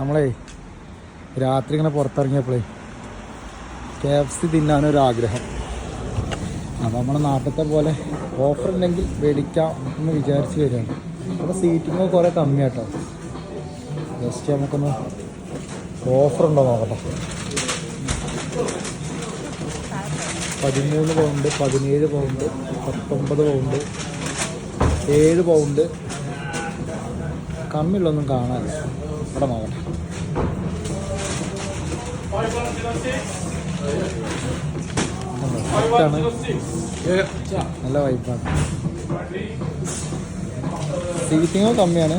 നമ്മളേ രാത്രി ഇങ്ങനെ പുറത്തിറങ്ങിയപ്പോഴേ കെ എഫ് സി തിന്നാനൊരാഗ്രഹം. അപ്പോൾ നമ്മുടെ നാട്ടിലത്തെ പോലെ ഓഫർ ഉണ്ടെങ്കിൽ മേടിക്കാം എന്ന് വിചാരിച്ച് വരികയാണ്. അപ്പോൾ സീറ്റിങ് കുറേ കമ്മിയാട്ടോ. ജസ്റ്റ് നമുക്കൊന്ന് ഓഫർ ഉണ്ടോ നോക്കട്ടെ. പതിമൂന്ന് പൗണ്ട് പതിനേഴ് പൗണ്ട് പത്തൊമ്പത് പൗണ്ട് ഏഴ് പൗണ്ട് കമ്മിയുള്ളൊന്നും കാണാനില്ല. ഇവിടെ നോക്കട്ടെ നല്ല വൈബാണ് സീറ്റിങ്ങും കമ്മിയാണ്.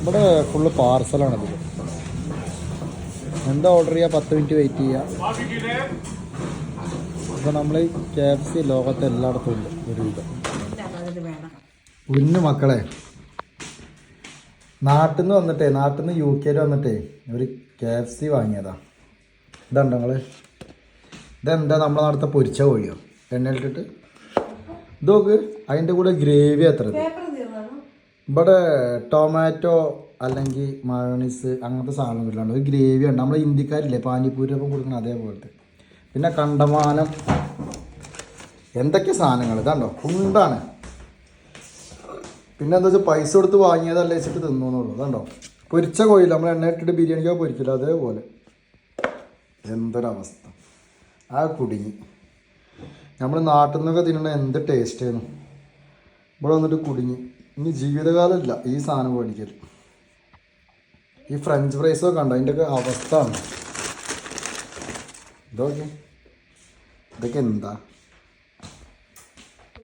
ഇവിടെ ഫുള്ള് പാർസലാണ് ഇതിൽ എന്താ ഓർഡർ ചെയ്യുക പത്ത് മിനിറ്റ് വെയിറ്റ് ചെയ്യുക അപ്പോൾ നമ്മൾ കെ എഫ് സി ലോകത്ത് എല്ലായിടത്തും ഉണ്ട് ഒരുവിധം. ഉന്നു മക്കളെ നാട്ടിൽ നിന്ന് വന്നിട്ടേ നാട്ടിൽ നിന്ന് യു കെയിൽ വന്നിട്ടേ ഒരു കെ എഫ് സി വാങ്ങിയതാ. ഇതുണ്ടോ നിങ്ങൾ ഇതെന്താ നമ്മളെ നടത്തെ പൊരിച്ച കോഴിയോ? എണ്ണയിലിട്ടിട്ട്? നോക്ക് അതിന്റെ കൂടെ ഗ്രേവി എത്ര ഇവിടെ ടൊമാറ്റോ അല്ലെങ്കിൽ മയോണീസ് അങ്ങനത്തെ സാധനം ഇല്ലാണ്ട് ഒരു ഗ്രേവി ഉണ്ട്. നമ്മളെ ഇന്ത്യക്കാരില്ലേ ഒക്കെ കൊടുക്കണം അതേപോലത്തെ. പിന്നെ കണ്ടമാനം. എന്തൊക്കെ സാധനങ്ങൾ? ഇതാണ്ടോ ഉണ്ടാണ് പിന്നെ എന്താ വെച്ചാൽ പൈസ കൊടുത്ത് വാങ്ങിയതല്ലേ വെച്ചിട്ട് തിന്നുന്നുള്ളൂ. അതുണ്ടോ പൊരിച്ച കോഴിയില്ല? നമ്മൾ എണ്ണ ഇട്ടിട്ട് ബിരിയാണിക്കോ പൊരിക്കില്ല അതേപോലെ. എന്തൊരവസ്ഥ. ആ കുടുങ്ങി. നമ്മൾ നാട്ടിൽ നിന്നൊക്കെ തിന്നണ എന്ത് ടേസ്റ്റ് ആയിരുന്നു ഇവിടെ വന്നിട്ട് കുടുങ്ങി. ഇനി ജീവിതകാലമില്ല ഈ സാധനം മേടിക്കൽ ഈ ഫ്രഞ്ച് ഫ്രൈസോ കണ്ടോ? അതിന്റെയൊക്കെ അവസ്ഥ. ആണ് ഇതൊക്കെ ഇതൊക്കെ എന്താ?